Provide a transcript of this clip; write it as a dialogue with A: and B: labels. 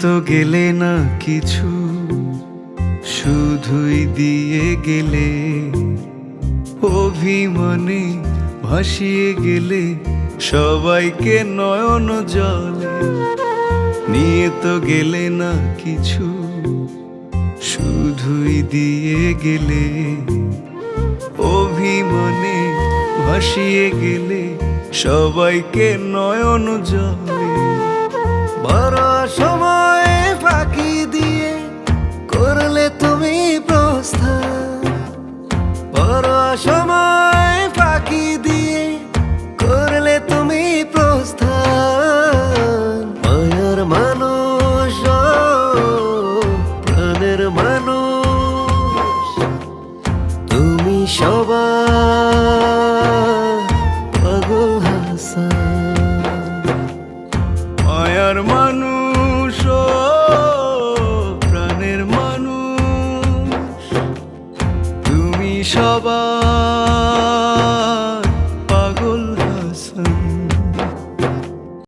A: তো গেলে না কিছু, শুধুই দিয়ে গেলে। অভিমানে ভাসিয়ে গেলে সবাইকে নয়ন জলে। নিয়ে তো গেলে না কিছু, শুধুই দিয়ে গেলে। অভিমানে ভাসিয়ে গেলে সবাইকে নয়ন জলে। মানুষ তুমি সবার পাগল মায়ার মানুষ প্রাণের মানুষ তুমি সবার